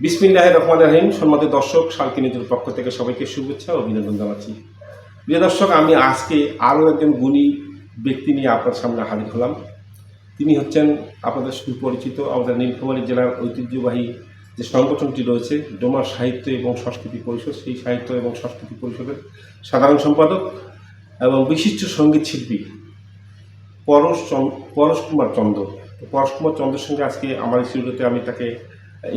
বিসমিল্লাহ রহমান রহিম সম্মানিত দর্শক, শান্তি নিজের পক্ষ থেকে সবাইকে শুভেচ্ছা ও অভিনন্দন জানাচ্ছি। প্রিয় দর্শক, আমি আজকে আরও একজন গুণী ব্যক্তি নিয়ে আপনার সামনে হাজির হলাম। তিনি হচ্ছেন আপনাদের সুপরিচিত আমাদের নীলফামারী জেলার ঐতিহ্যবাহী যে সংগঠনটি রয়েছে ডোমার সাহিত্য এবং সংস্কৃতি পরিষদ। সেই সাহিত্য এবং সংস্কৃতি পরিষদের সাধারণ সম্পাদক এবং বিশিষ্ট সংগীত শিল্পী পরশ পরশ কুমার চন্দ্র পরশ কুমার চন্দ্রের সঙ্গে আজকে আমার স্টুডিওতে আমি তাকে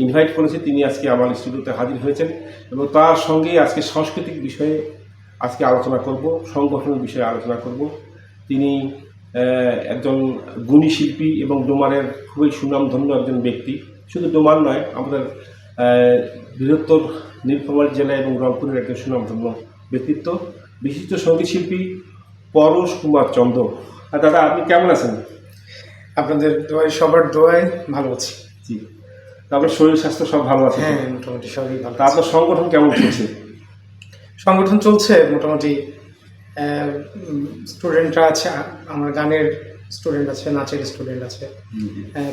ইনভাইট করেছি তিনি আজকে আমার স্টুডিওতে হাজির হয়েছেন এবং তার সঙ্গেই আজকে সাংস্কৃতিক বিষয়ে আজকে আলোচনা করব সংগঠনের বিষয়ে আলোচনা করব। তিনি একজন গুণী শিল্পী এবং ডোমারের খুবই সুনামধন্য একজন ব্যক্তি। শুধু ডোমার নয় আমাদের বৃহত্তর নীলফামারী জেলা এবং রংপুরের একজন সুনামধন্য ব্যক্তিত্ব। বিশিষ্ট সংগীত শিল্পী পরশ কুমার চন্দ্র আর দাদা আপনি কেমন আছেন? আপনাদের দোয়ায় সবার দোয়ায় ভালো আছি। জি। তারপর শরীর স্বাস্থ্য সব ভালো আছে হ্যাঁ মোটামুটি সবই ভালো তা আপনার সংগঠন কেমন চলছে? সংগঠন চলছে মোটামুটি স্টুডেন্টরা আছে আমার গানের স্টুডেন্ট আছে নাচের স্টুডেন্ট আছে।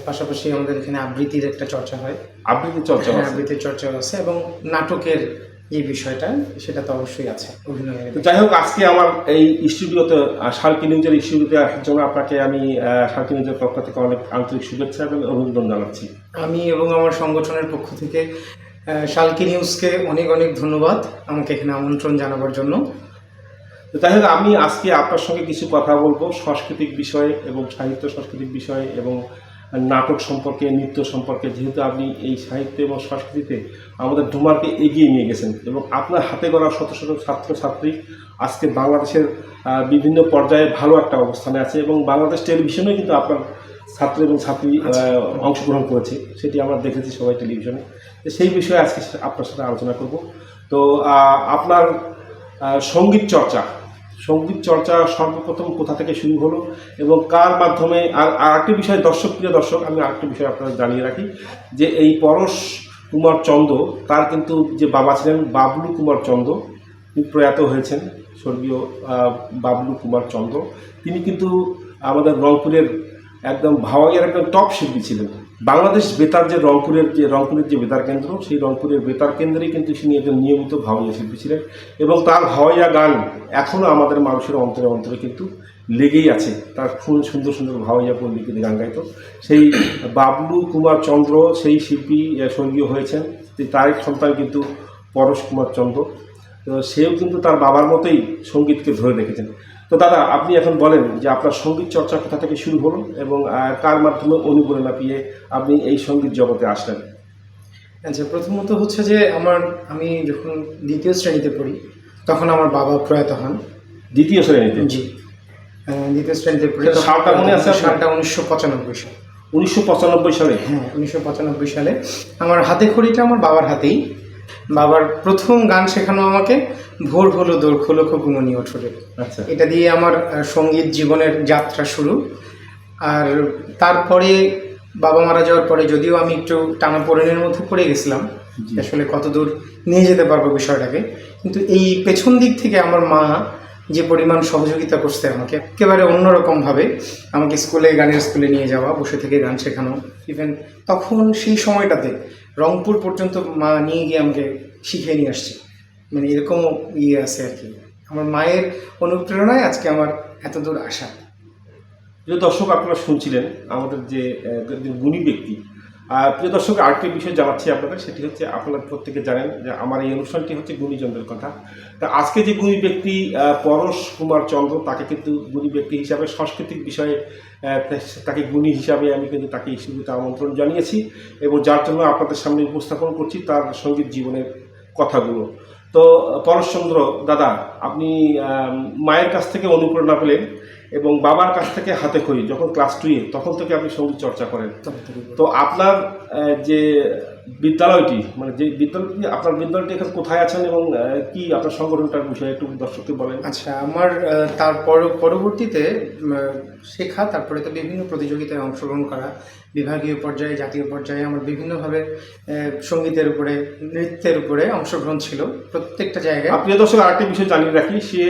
পাশাপাশি আমাদের এখানে আবৃত্তির একটা চর্চা হয়। আবৃত্তির চর্চা হ্যাঁ আবৃত্তির চর্চা আছে এবং নাটকের যে বিষয়টা সেটা তো অবশ্যই আছে। তো যাই হোক আজকে আমার এই স্টুডিওতে শার্কি নিউজের স্টুডিওতে আসার জন্য আপনাকে আমি শার্কি নিউজের পক্ষ থেকে অনেক আন্তরিক শুভেচ্ছা এবং অভিনন্দন জানাচ্ছি। আমি এবং আমার সংগঠনের পক্ষ থেকে শালকি নিউজকে অনেক অনেক ধন্যবাদ আমাকে এখানে আমন্ত্রণ জানাবার জন্য। তো যাই হোক আমি আজকে আপনার সঙ্গে কিছু কথা বলব সাংস্কৃতিক বিষয়ে এবং সাহিত্য সাংস্কৃতিক বিষয়ে এবং নাটক সম্পর্কে নৃত্য সম্পর্কে যেহেতু আপনি এই সাহিত্য এবং সংস্কৃতিতে আমাদের ডুমারকে এগিয়ে নিয়ে গেছেন এবং আপনার হাতে গড়া শত শত ছাত্রছাত্রী আজকে বাংলাদেশের বিভিন্ন পর্যায়ে ভালো একটা অবস্থানে আছে এবং বাংলাদেশ টেলিভিশনেও কিন্তু আপনার ছাত্র এবং ছাত্রী অংশগ্রহণ করেছে। সেটি আমরা দেখেছি সবাই টেলিভিশনে। তো সেই বিষয়ে আজকে আপনার সাথে আলোচনা করব। তো আপনার সংগীত চর্চা সংগীত চর্চা সর্বপ্রথম কোথা থেকে শুরু হলো এবং কার মাধ্যমে আর আরেকটি বিষয়, দর্শক, প্রিয় দর্শক, আমি আরেকটি বিষয় আপনাদের জানিয়ে রাখি, যে এই পরশ কুমার চন্দ্র তার কিন্তু যে বাবা ছিলেন বাবলু কুমার চন্দ্র তিনি প্রয়াত হয়েছেন, স্বর্গীয় বাবলু কুমার চন্দ্র তিনি কিন্তু আমাদের রংপুরের একদম ভাওয়াইয়ের একদম টপ শিল্পী ছিলেন। বাংলাদেশ বেতার যে রংপুরের যে রংপুরের যে বেতার কেন্দ্র, সেই রংপুরের বেতার কেন্দ্রেই কিন্তু তিনি একজন নিয়মিত ভাওয়াইয়া শিল্পী ছিলেন এবং তার ভাওয়াইয়া গান এখনও আমাদের মানুষের অন্তরে অন্তরে কিন্তু লেগেই আছে। তার খুব সুন্দর সুন্দর ভাওয়াইয়া পল্লীকে গান গাইতো। সেই বাবলু কুমার চন্দ্র সেই শিল্পী স্বর্গীয় হয়েছেন। তার সন্তান কিন্তু পরশ কুমার চন্দ্র। সেও কিন্তু তার বাবার মতোই সঙ্গীতকে ধরে রেখেছেন। তো দাদা আপনি এখন বলেন যে আপনার সংগীত চর্চা কোথা থেকে শুরু হলো এবং কার মাধ্যমে অনুপ্রেরণা পেয়ে আপনি এই সংগীত জগতে আসলেন? আচ্ছা প্রথমত হচ্ছে যে আমার আমি যখন দ্বিতীয় শ্রেণীতে পড়ি তখন আমার বাবা প্রয়াত হন। দ্বিতীয় শ্রেণীতে? জি। দ্বিতীয় শ্রেণীতে পড়ি সালটা মনে আছে? সালটা উনিশশো পঁচানব্বই সাল। উনিশশো পঁচানব্বই সালে? হ্যাঁ উনিশশো পঁচানব্বই সালে। আমার হাতে খড়িটা আমার বাবার হাতেই। বাবার প্রথম গান শেখানো আমাকে ভোর হলো দোর খোলো খুকুমনি ওঠরে। আচ্ছা। এটা দিয়ে আমার সংগীত জীবনের যাত্রা শুরু। আর তারপরে বাবা মারা যাওয়ার পরে যদিও আমি একটু টানা পড়েনের মধ্যে পড়ে গেছিলাম। আসলে কতদূর নিয়ে যেতে পারব বিষয়টাকে কিন্তু এই পেছন দিক থেকে আমার মা যে পরিমাণ সহযোগিতা করছে আমাকে। একেবারে অন্যরকমভাবে আমাকে স্কুলে, গানের স্কুলে নিয়ে যাওয়া, বসে থেকে গান শেখানো ইভেন তখন সেই সময়টাতে রংপুর পর্যন্ত মা নিয়ে গিয়ে আমাকে শিখিয়ে নিয়ে আসছে। মানে এরকম ইয়ে আছে আর কি। আমার মায়ের অনুপ্রেরণায় আজকে আমার এত দূর আসা প্রিয় দর্শক, আপনারা শুনছিলেন আমাদের যে একজন গুণী ব্যক্তি প্রিয় দর্শক, আরেকটি বিষয় জানাচ্ছি আপনাদের, সেটি হচ্ছে আপনারা প্রত্যেকে জানেন যে আমার এই অনুষ্ঠানটি হচ্ছে গুণীজনদের কথা। তা আজকে যে গুণী ব্যক্তি পরশ কুমার চন্দ্র, তাকে কিন্তু গুণী ব্যক্তি হিসাবে, সাংস্কৃতিক বিষয়ে তাকে গুণী হিসাবে আমি কিন্তু তাকে ইস্যুতে আমন্ত্রণ জানিয়েছি এবং যার জন্য আপনাদের সামনে উপস্থাপন করছি তার সংগীত জীবনের কথাগুলো। তো পরশচন্দ্র দাদা, আপনি মায়ের কাছ থেকে অনুপ্রেরণা পেলেন। এবং বাবার কাছ থেকে হাতে খড়ি যখন ক্লাস টুয়ে তখন থেকে আপনি সংগীত চর্চা করেন। তো আপনার যে বিদ্যালয়টি মানে যে বিদ্যালয়টি আপনার বিদ্যালয়টি এখন কোথায় আছেন এবং কি আপনার সংগঠনটার বিষয়ে একটু দর্শককে বলেন? আচ্ছা আমার আহ, তার পর- পরবর্তীতে শেখা তারপরে তো বিভিন্ন প্রতিযোগিতায় অংশগ্রহণ করা বিভাগীয় পর্যায়ে জাতীয় পর্যায়ে আমার বিভিন্নভাবে সঙ্গীতের উপরে নৃত্যের উপরে অংশগ্রহণ ছিল প্রত্যেকটা জায়গায়। আপনি দর্শক আরেকটি বিষয় জানিয়ে রাখি সে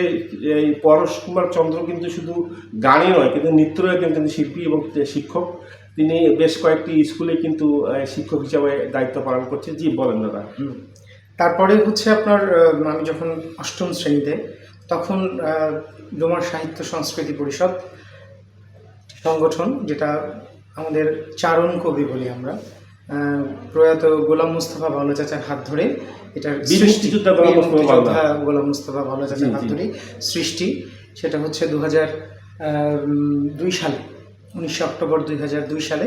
এই পরশ কুমার চন্দ্র কিন্তু শুধু গানই নয় কিন্তু নৃত্যেরও একজন কিন্তু শিল্পী এবং শিক্ষক। তিনি বেশ কয়েকটি স্কুলে কিন্তু শিক্ষক হিসাবে দায়িত্ব পালন করছে। জি বলেন দাদা। তারপরে হচ্ছে আপনার আমি যখন অষ্টম শ্রেণীতে তখন ডোমার সাহিত্য সংস্কৃতি পরিষদ সংগঠন যেটা আমাদের চারণ কবি বলি আমরা প্রয়াত গোলাম মুস্তফা বাউলা চাচার হাত ধরে এটার সৃষ্টি গোলাম মুস্তফা বাউলা। বাউলা চাচার হাত ধরে সৃষ্টি সেটা হচ্ছে দু হাজার দুই সালে। উনিশে অক্টোবর দুই হাজার দুই সালে।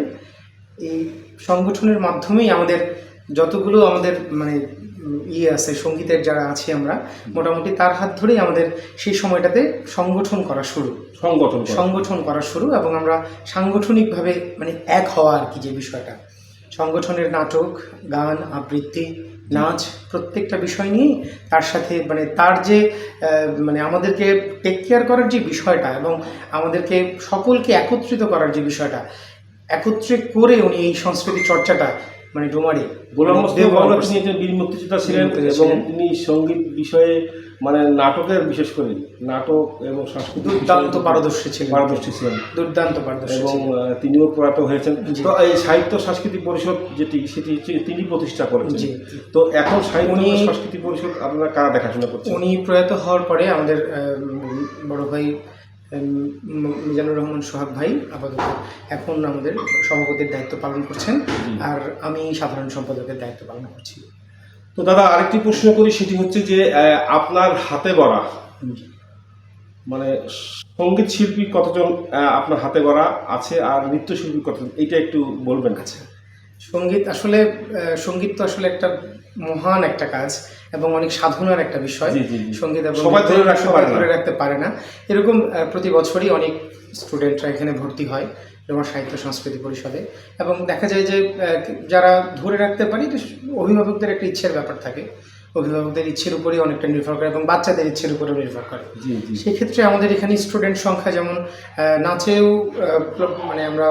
এই সংগঠনের মাধ্যমেই আমাদের যতগুলো আমাদের মানে ইয়ে আছে সঙ্গীতের যারা আছি আমরা মোটামুটি তার হাত ধরেই আমাদের সেই সময়টাতে সংগঠন করা শুরু। সংগঠন সংগঠন করা শুরু এবং আমরা সাংগঠনিকভাবে মানে এক হওয়া আর কি যে বিষয়টা। সংগঠনের নাটক গান আবৃত্তি নাচ প্রত্যেকটা বিষয় নিয়েই তার সাথে মানে তার যে মানে আমাদেরকে টেক কেয়ার করার যে বিষয়টা এবং আমাদেরকে সকলকে একত্রিত করার যে বিষয়টা একত্রে করে উনি এই সংস্কৃতি চর্চাটা মানে ডোমারি গোলাম বীর মুক্তিযোদ্ধা ছিলেন এবং উনি তিনি সংগীত বিষয়ে মানে নাটকের বিশেষ করে নাটক এবং সাংস্কৃতিক দুর্দান্ত পারদর্শী ছিলেন পারদর্শী ছিলেন। দুর্দান্ত পারদর্শী এবং তিনিও প্রয়াত হয়েছেন। তো এই সাহিত্য সাংস্কৃতিক পরিষদ যেটি সেটি তিনি প্রতিষ্ঠা করেছেন। তো এখন সাহিত্য সংস্কৃতি পরিষদ আপনারা কারা দেখাশোনা করছেন? উনি প্রয়াত হওয়ার পরে আমাদের আম, বড় ভাই মিজানুর রহমান সোহাগ ভাই আপাতত এখন আমাদের সভাপতির দায়িত্ব পালন করছেন। আর আমি সাধারণ সম্পাদকের দায়িত্ব পালন করছি। তো দাদা আরেকটি প্রশ্ন করি সেটি হচ্ছে যে আপনার হাতে গড়া মানে সংগীত শিল্পী কতজন আপনার হাতে গড়া আছে আর নৃত্যশিল্পী কতজন? এটা একটু বলবেন। আচ্ছা সংগীত আসলে আহ, সংগীত তো আসলে একটা মহান একটা কাজ এবং অনেক সাধনার একটা বিষয়। সংগীত এবং সবাই ধরে রাখতে পারে না। এরকম প্রতি বছরই অনেক স্টুডেন্টরা এখানে ভর্তি হয়। তোমার সাহিত্য সংস্কৃতি পরিষদে। এবং দেখা যায় যে যারা ধরে রাখতে পারি অভিভাবকদের একটা ইচ্ছের ব্যাপার থাকে। অভিভাবকদের ইচ্ছের উপরেই অনেকটা নির্ভর করে এবং বাচ্চাদের ইচ্ছের উপরেও নির্ভর করে। সেক্ষেত্রে আমাদের এখানে স্টুডেন্ট সংখ্যা যেমন নাচেও মানে আমরা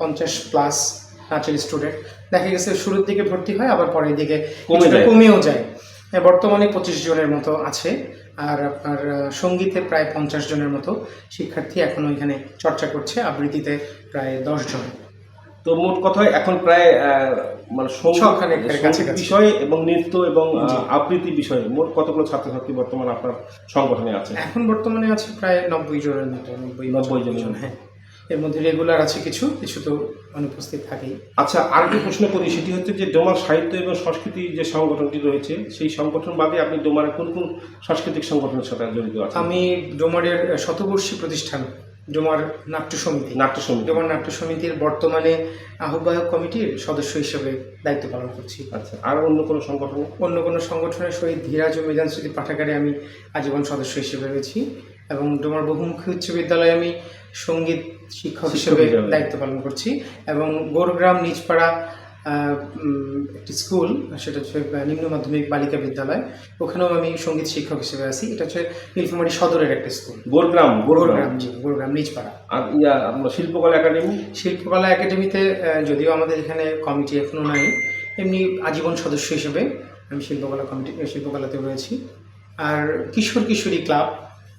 পঞ্চাশ প্লাস নাচের স্টুডেন্ট। দেখা গেছে শুরুর দিকে ভর্তি হয় আবার পরের দিকে। কমেও যায়। বর্তমানে পঁচিশ জনের মতো আছে। আর আপনার সঙ্গীতে প্রায় পঞ্চাশ জনের মতো শিক্ষার্থী এখন ওইখানে চর্চা করছে আবৃত্তিতে প্রায় দশ জন। তো মোট কথায় এখন প্রায় মানে বিষয় এবং নৃত্য এবং আবৃত্তি বিষয়ে মোট কতগুলো ছাত্রছাত্রী বর্তমানে আপনার সংগঠনে আছে? এখন বর্তমানে আছে প্রায় নব্বই জনের মতো নব্বই নব্বই জন। জন হ্যাঁ। এর মধ্যে রেগুলার আছে কিছু কিছু তো অনুপস্থিত থাকেই। আচ্ছা আর আরেকটি প্রশ্ন করি সেটি হচ্ছে যে ডোমার সাহিত্য এবং সংস্কৃতি যে সংগঠনটি রয়েছে সেই সংগঠন বাদে আপনি ডোমার কোন কোন সাংস্কৃতিক সংগঠনের সাথে জড়িত আছেন? আমি ডোমারের শতবর্ষী প্রতিষ্ঠান ডোমার নাট্য সমিতি। নাট্য সমিতি। ডোমার নাট্য সমিতির বর্তমানে আহ্বায়ক কমিটির সদস্য হিসেবে দায়িত্ব পালন করছি। আচ্ছা আর অন্য কোনো সংগঠন? অন্য কোনো সংগঠনের সহিত ধীরাজ ও মিজান স্মৃতি পাঠাগারে আমি আজীবন সদস্য হিসেবে রয়েছি এবং ডোমার বহুমুখী উচ্চ বিদ্যালয়ে আমি সংগীত শিক্ষক হিসেবে। দায়িত্ব পালন করছি এবং গোরগ্রাম নিজপাড়া একটি স্কুল সেটা হচ্ছে নিম্ন মাধ্যমিক বালিকা বিদ্যালয়। ওখানেও আমি সংগীত শিক্ষক হিসেবে আছি। এটা হচ্ছে নীলফামারী সদরের একটা স্কুল। গোরগ্রাম গোরগ্রাম। জি গোরগ্রাম নিজপাড়া। শিল্পকলা একাডেমি? শিল্পকলা একাডেমিতে যদিও আমাদের এখানে কমিটি এখনও নাই এমনি আজীবন সদস্য হিসেবে আমি শিল্পকলা কমিটি শিল্পকলাতে রয়েছি। আর কিশোর কিশোরী ক্লাব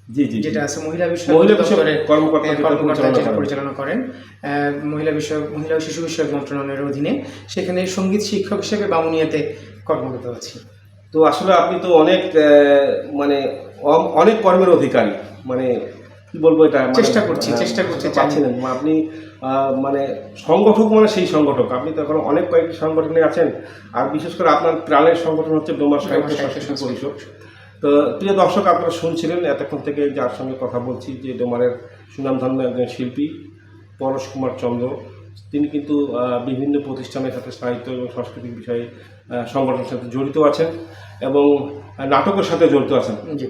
যেটা আছে মহিলা বিষয়ক কর্মকর্তা যেটা পরিচালনা করেন। মহিলা বিষয় মহিলা শিশু বিষয়ক মন্ত্রণালয়ের অধীনে। সেখানে সংগীত শিক্ষক হিসেবে বামুনিয়াতে কর্মরত আছি। তো আসলে আপনি তো অনেক মানে অনেক কর্মের অধিকারী। মানে কি বলব এটা? মানে, চেষ্টা করছি, চেষ্টা করছি, পাচ্ছেন না। আপনি আহ, মানে সংগঠক মানে সেই সংগঠক। আপনি তো এখন অনেক কয়েকটি সংগঠনে আছেন। আর বিশেষ করে আপনার প্রাণের সংগঠন হচ্ছে ডোমার সাহিত্য পরিষদ। তো প্রিয় দর্শক আপনারা শুনছিলেন এতক্ষণ থেকে যার সঙ্গে কথা বলছি যে ডোমারের সুনামধন্য একজন শিল্পী পরশ কুমার চন্দ্র। তিনি কিন্তু বিভিন্ন প্রতিষ্ঠানের সাথে সাহিত্য এবং সাংস্কৃতিক বিষয়ে সংগঠনের সাথে জড়িত আছেন এবং নাটকের সাথে জড়িত আছেন। জি।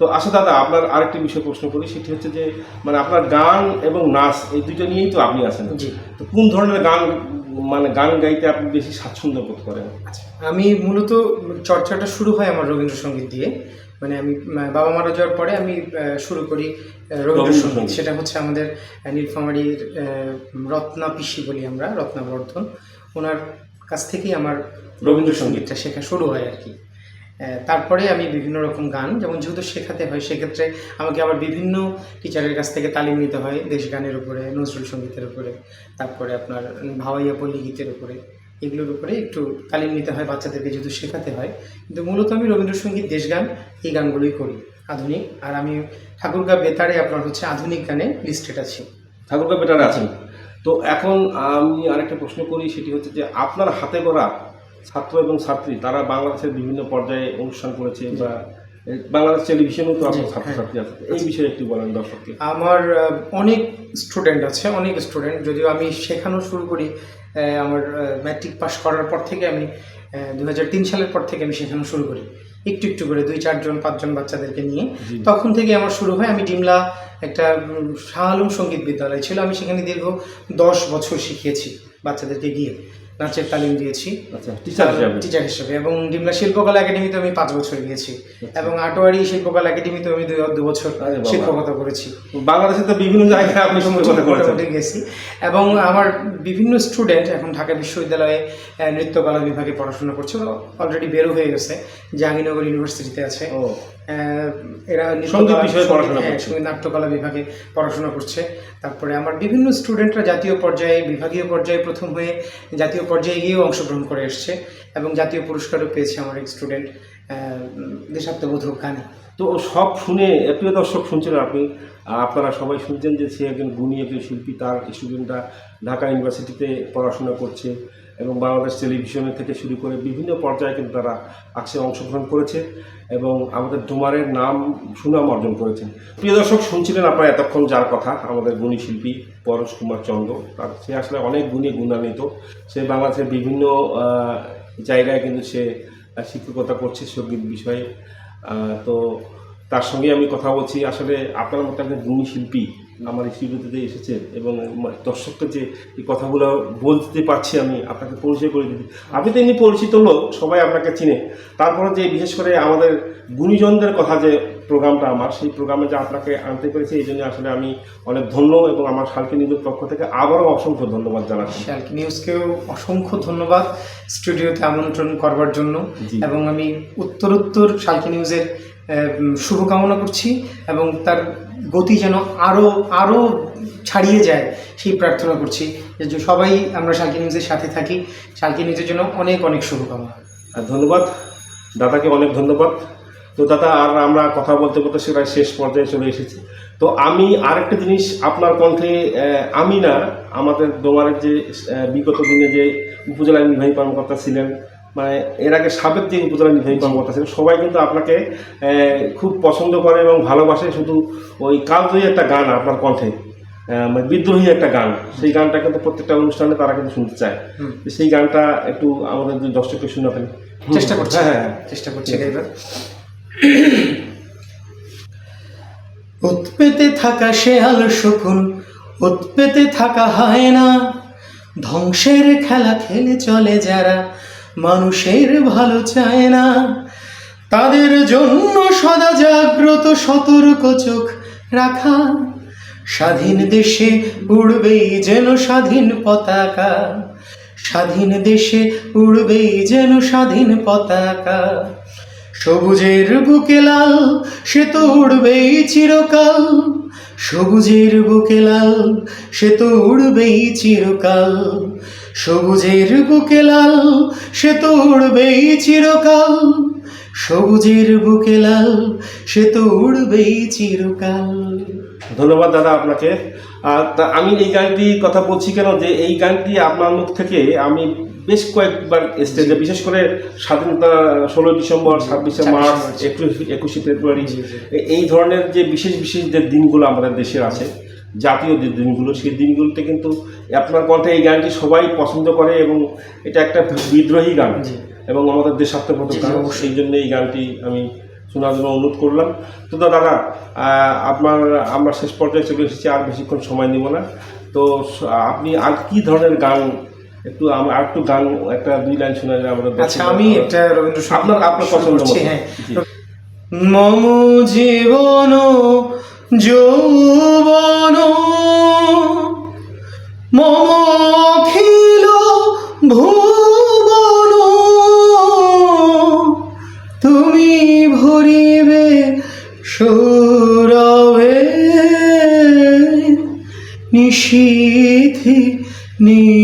তো আচ্ছা দাদা আপনার আরেকটি বিষয় প্রশ্ন করি সেটি হচ্ছে যে মানে আপনার গান এবং নাচ এই দুটো নিয়েই তো আপনি আছেন। জি। তো কোন ধরনের গান মানে গান গাইতে আপনি বেশি স্বাচ্ছন্দ্য বোধ করেন? আচ্ছা আমি মূলত চর্চাটা শুরু হয় আমার রবীন্দ্রসঙ্গীত দিয়ে। মানে আমি বাবা মারা যাওয়ার পরে আমি শুরু করি রবীন্দ্রসঙ্গীত। সেটা হচ্ছে আমাদের নীলফামারির রত্না পিসি বলি আমরা রত্নাবর্ধন। ওনার কাছ থেকেই আমার রবীন্দ্রসঙ্গীতটা শেখা শুরু হয় আর কি। তারপরে আমি বিভিন্ন রকম গান, যেমন যেহেতু শেখাতে হয়, সেক্ষেত্রে আমাকে আবার বিভিন্ন টিচারের কাছ থেকে তালিম নিতে হয়, দেশ গানের উপরে, নজরুল সঙ্গীতের উপরে, তারপরে আপনার ভাওয়াইয়া পল্লী গীতের উপরে, এগুলোর উপরে একটু তালিম নিতে হয় বাচ্চাদেরকে যেহেতু শেখাতে হয়। কিন্তু মূলত আমি রবীন্দ্রসঙ্গীত, দেশ গান, এই গানগুলোই করি, আধুনিক। আর আমি ঠাকুরগা বেতারে আপনার হচ্ছে আধুনিক গানে লিস্টেড আছি। ঠাকুরকা বেটারে আছেন? তো এখন আমি আরেকটা প্রশ্ন করি, সেটি হচ্ছে যে আপনার হাতে করা ছাত্র এবং ছাত্রী তারা বাংলাদেশের বিভিন্ন পর্যায়ে অনুষ্ঠান করেছে বা বাংলাদেশ টেলিভিশনেও তো আপনার জি, ছাত্রছাত্রী আছে। এই বিষয়ে একটু বলেন দর্শককে। আমার অনেক স্টুডেন্ট আছে অনেক স্টুডেন্ট। যদিও আমি শেখানো শুরু করি আমার ম্যাট্রিক পাস করার পর থেকে আমি দু হাজার তিন সালের পর থেকে আমি শেখানো শুরু করি। একটু একটু করে দুই চারজন পাঁচজন বাচ্চাদেরকে নিয়ে। তখন থেকে আমার শুরু হয় আমি ডিমলা একটা শাহ আলম সংগীত বিদ্যালয় ছিল। আমি সেখানে দীর্ঘ দশ বছর শিখিয়েছি বাচ্চাদেরকে গিয়ে। নাচের তালিম দিয়েছি। আচ্ছা টিচার হিসাবে? টিচার হিসেবে। এবং ডিমলা শিল্পকলা একাডেমিতে আমি পাঁচ বছর গিয়েছি। এবং আটোয়ারি শিল্পকলা একাডেমিতে আমি দু বছর শিক্ষকতা করেছি। বাংলাদেশে তো বিভিন্ন জায়গায় আপনি মোটামুটি গেছি এবং আমার বিভিন্ন স্টুডেন্ট এখন ঢাকা বিশ্ববিদ্যালয়ে নৃত্যকলা বিভাগে পড়াশোনা করছে। অলরেডি বেরো হয়ে গেছে। জাহাঙ্গীরনগর ইউনিভার্সিটিতে আছে। এরা সংগীত বিষয়ে পড়াশোনা হ্যাঁ, করছে। নাট্যকলা বিভাগে পড়াশোনা করছে। তারপরে আমার বিভিন্ন স্টুডেন্টরা জাতীয় পর্যায়ে বিভাগীয় পর্যায়ে প্রথম হয়ে জাতীয় পর্যায়ে গিয়েও অংশগ্রহণ করে এসছে এবং জাতীয় পুরস্কারও পেয়েছে আমার এক স্টুডেন্ট দেশাত্মবোধক গানে। তো সব শুনে প্রিয় দর্শক শুনছিলেন আপনি আপনারা সবাই শুনছেন যে সে একজন গুণী একজন শিল্পী তার স্টুডেন্টরা ঢাকা ইউনিভার্সিটিতে পড়াশোনা করছে। এবং বাংলাদেশ টেলিভিশনে থেকে শুরু করে বিভিন্ন পর্যায়ে কিন্তু তারা আজকে অংশগ্রহণ করেছে এবং আমাদের ডোমারের নাম, সুনাম অর্জন করেছেন। প্রিয় দর্শক, শুনছিলেন আপনারা এতক্ষণ যার কথা? আমাদের গুণী শিল্পী পরশ কুমার চন্দ্র তার সে আসলে অনেক গুণী গুণান্বিত। সে বাংলাদেশের বিভিন্ন জায়গায় কিন্তু সে শিক্ষকতা করছে সংগীত বিষয়ে। তো তার সঙ্গে আমি কথা বলছি। আসলে আপনার মতো একজন গুণী শিল্পী আমার স্টুডিওতে এসেছেন এবং দর্শককে যে এই কথাগুলো বলতে পারছি আমি, আপনাকে পরিচয় করে দিতে। আমি তো এমনি পরিচিত লোক, সবাই আপনাকে চিনে। তারপরে যে বিশেষ করে আমাদের গুণীজনদের কথা যে প্রোগ্রামটা আমার সেই প্রোগ্রামে যে আপনাকে আনতে পেরেছি এই জন্য আসলে আমি অনেক ধন্য এবং আমার শালকে নিজের পক্ষ থেকে আবারও অসংখ্য ধন্যবাদ জানাচ্ছি। শালকি নিউজকেও অসংখ্য ধন্যবাদ স্টুডিওতে আমন্ত্রণ করবার জন্য এবং আমি উত্তরোত্তর শালকি নিউজের শুভকামনা করছি এবং তার গতি যেন আরও আরও ছাড়িয়ে যায় সেই প্রার্থনা করছি। যে সবাই আমরা শালকি নিউজের সাথে থাকি শালকি নিউজের জন্য অনেক অনেক শুভকামনা। আর ধন্যবাদ। দাদাকে অনেক ধন্যবাদ। তো দাদা আর আমরা কথা বলতে বলতে সেটা শেষ পর্যায়ে চলে এসেছি। তো আমি আরেকটা জিনিস আপনার কণ্ঠে আমি না আমাদের দোমারের যে বিগত দিনে যে উপজেলা নির্বাহী কর্মকর্তা ছিলেন মানে এর আগে সাবেক যে উপজেলা নির্বাহী কর্মকর্তা ছিলেন সবাই কিন্তু আপনাকে খুব পছন্দ করে এবং ভালোবাসে। শুধু ওই কালজয়ী একটা গান আপনার কণ্ঠে মানে বিদ্রোহী একটা গান সেই গানটা কিন্তু প্রত্যেকটা অনুষ্ঠানে তারা কিন্তু শুনতে চায়। সেই গানটা একটু আমাদের দর্শককে শোনাবেন। চেষ্টা করছি। হ্যাঁ হ্যাঁ চেষ্টা করছি গাইবার উৎপেতে থাকা শেয়াল শকুন, উৎপেতে থাকা হয় না ধ্বংসের খেলা খেলে চলে যারা, মানুষের ভালো চায় না। তাদের জন্য সদা জাগ্রত সতর্ক চোখ রাখা। স্বাধীন দেশে উড়বেই যেন স্বাধীন পতাকা। স্বাধীন দেশে উড়বেই যেন স্বাধীন পতাকা। সবুজের বুকে লাল, সে তো উড়বেই চিরকাল। সবুজের বুকে লাল, সে তো উড়বেই চিরকাল। সবুজের বুকে লাল, সে তো উড়বেই চিরকাল। সবুজের বুকে লাল, সে তো উড়বেই চিরকাল। ধন্যবাদ দাদা আপনাকে। আর আমি এই গানটি কথা বলছি কেন? যে এই গানটি আপনার মুখ থেকে আমি বেশ কয়েকবার স্টেজে বিশেষ করে স্বাধীনতা ষোলো ডিসেম্বর ছাব্বিশে মার্চ। একুশ একুশে ফেব্রুয়ারি। এই ধরনের যে বিশেষ বিশেষ যে দিনগুলো আমাদের দেশের আছে জাতীয় যে দিনগুলো সেই দিনগুলোতে কিন্তু আপনার কণ্ঠে এই গানটি সবাই পছন্দ করে এবং এটা একটা বিদ্রোহী গান। এবং আমাদের দেশাত্মবোধক গান সেই জন্য এই গানটি আমি শোনার জন্য অনুরোধ করলাম। তো দাদা আপনার আমরা শেষ পর্যায়ে চলে এসেছি আর বেশিক্ষণ সময় নিব না। তো আপনি আর কি ধরনের গান একটু আর একটু গান একটা দুই লাইন শোনালে আমরা আচ্ছা আমি একটা রবীন্দ্র আপনার আপনার পছন্দ হ্যাঁ। মম জীবন যৌবন মম অখিল ভুবন তুমি ভরিবে সুরবে নিশিথি নি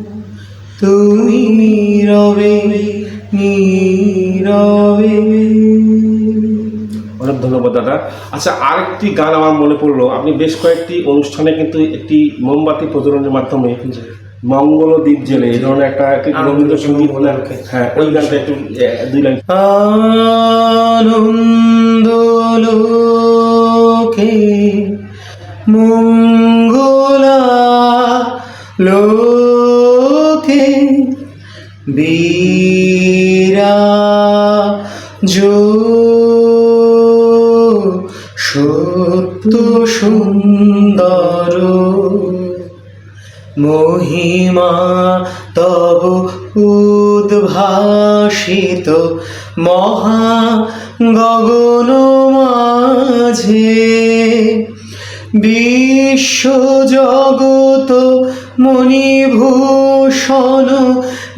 তুমি রবে নীরবে। অনেক ধন্যবাদ দাদা। আচ্ছা আরেকটি গান আমার মনে পড়ল। আপনি বেশ কয়েকটি অনুষ্ঠানে কিন্তু একটি মোমবাতি প্রজ্বলনের মাধ্যমে মঙ্গল দ্বীপ জেলে এই ধরনের একটা একটি রবীন্দ্রসঙ্গীত। হ্যাঁ ওই গানটা একটু দুই লাইন। আনন্দ লোকে মঙ্গলা লোকে বীরা জো সত্য সুন্দর মহিমা তব উদ্ভাসিত মহা গগন মাঝে বিশ্ব জগত মণিভূষণ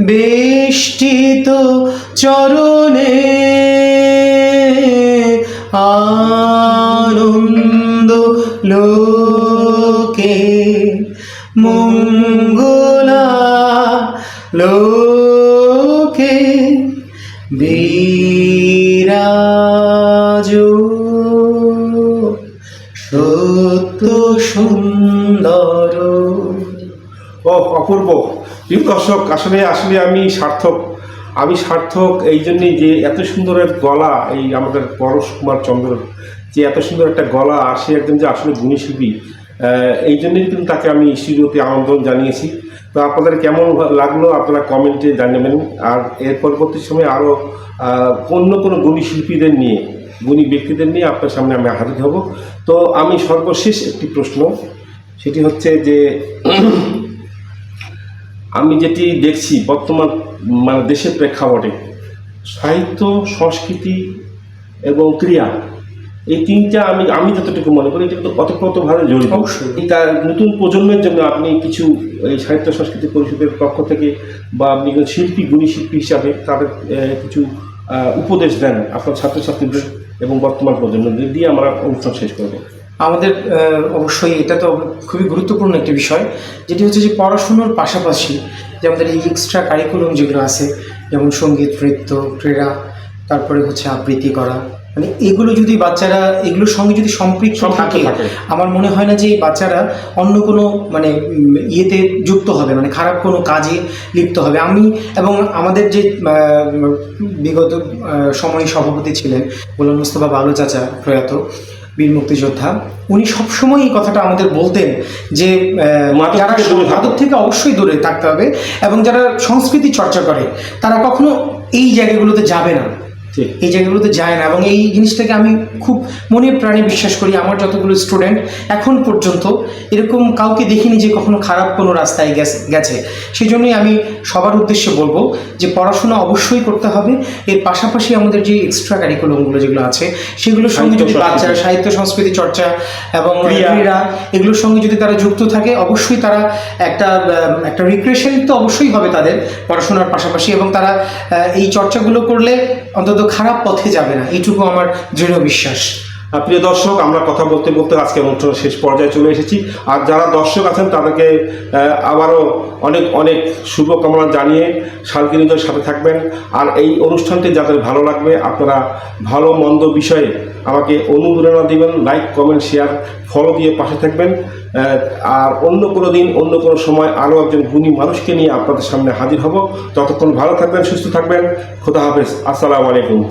বেষ্টিত চরণে আনন্দ লোকে মঙ্গলা লোকে বিরাজ সত্য সুন্দর ও অপূর্ব। প্রিয় দর্শক, আসলে আসলে আমি সার্থক। আমি সার্থক এই জন্যই যে এত সুন্দরের গলা, এই আমাদের পরশ কুমার চন্দ্র যে এত সুন্দর একটা গলা, আর সে একজন যে আসলে গুণী শিল্পী এই জন্যই কিন্তু তাকে আমি স্টুডিওতে আমন্ত্রণ জানিয়েছি। তো আপনাদের কেমন লাগল আপনারা কমেন্টে জানাবেন আর এর পরবর্তী সময় আরও অন্য কোনো গুণী শিল্পীদের নিয়ে, গুণী ব্যক্তিদের নিয়ে আপনার সামনে আমি হাজির হব। তো আমি সর্বশেষ একটি প্রশ্ন, সেটি হচ্ছে যে আমি যেটি দেখছি বর্তমান মানে দেশের প্রেক্ষাপটে সাহিত্য সংস্কৃতি এবং ক্রিয়া এই তিনটা আমি আমি যতটুকু মনে করি এটা কিন্তু ওতপ্রোতভাবে জড়িত অবশ্যই। এই তার নতুন প্রজন্মের জন্য আপনি কিছু এই সাহিত্য সংস্কৃতি পরিষদের পক্ষ থেকে বা আপনি শিল্পী গুণী শিল্পী হিসাবে তাদের কিছু উপদেশ দেন আপনার ছাত্রছাত্রীদের এবং বর্তমান প্রজন্মদের দিয়ে আমরা অনুষ্ঠান শেষ করব আমাদের অবশ্যই এটা তো খুবই গুরুত্বপূর্ণ একটি বিষয় যেটি হচ্ছে যে পড়াশুনোর পাশাপাশি যে আমাদের এই এক্সট্রা কারিকুলাম যেগুলো আছে যেমন সংগীত নৃত্য ক্রীড়া তারপরে হচ্ছে আবৃত্তি করা মানে এগুলো যদি বাচ্চারা এগুলোর সঙ্গে যদি সম্পৃক্ত থাকে। আমার মনে হয় না যে এই বাচ্চারা অন্য কোনো মানে ইয়েতে যুক্ত হবে মানে খারাপ কোনো কাজে লিপ্ত হবে আমি এবং আমাদের যে বিগত সময় সভাপতি ছিলেন গোলাম মুস্তফা বালু চাচা প্রয়াত বীর মুক্তিযোদ্ধা উনি সবসময় এই কথাটা আমাদের বলতেন যে যারা থেকে মাদক থেকে অবশ্যই দূরে থাকতে হবে এবং যারা সংস্কৃতি চর্চা করে তারা কখনো এই জায়গাগুলোতে যাবে না। এই জায়গাগুলোতে যায় না। এবং এই জিনিসটাকে আমি খুব মনে প্রাণে বিশ্বাস করি আমার যতগুলো স্টুডেন্ট এখন পর্যন্ত এরকম কাউকে দেখিনি যে কখনো খারাপ কোনো রাস্তায় গেছে গেছে। সেই জন্যই আমি সবার উদ্দেশ্যে বলব যে পড়াশোনা অবশ্যই করতে হবে। এর পাশাপাশি আমাদের যে এক্সট্রা কারিকুলামগুলো যেগুলো আছে সেগুলোর সঙ্গে যদি বাচ্চারা সাহিত্য সংস্কৃতি চর্চা এবং। ক্রীড়া এগুলোর সঙ্গে যদি তারা যুক্ত থাকে অবশ্যই তারা একটা একটা রিক্রিয়েশন তো অবশ্যই হবে তাদের পড়াশোনার পাশাপাশি। এবং তারা এই চর্চাগুলো করলে অন্তত খারাপ পথে যাবে না। এইটুকু আমার দৃঢ় বিশ্বাস। প্রিয় দর্শক, আমরা কথা বলতে বলতে আজকে অনুষ্ঠানের শেষ পর্যায়ে চলে এসেছি। আর যারা দর্শক আছেন, তাদেরকে আবারও অনেক অনেক শুভকামনা জানিয়ে শান্তিনিকের সাথে থাকবেন। আর এই অনুষ্ঠানটি যাদের ভালো লাগবে, আপনারা ভালো, মন্দ বিষয়ে আমাকে অনুপ্রেরণা দিবেন, লাইক, কমেন্ট, শেয়ার, ফলো দিয়ে পাশে থাকবেন। আর অন্য কোনো দিন, অন্য কোনো সময় আরও একজন গুণী মানুষকে নিয়ে আপনাদের সামনে হাজির হব। ততক্ষণ ভালো থাকবেন, সুস্থ থাকবেন। খোদা হাফেজ। আসসালামু আলাইকুম।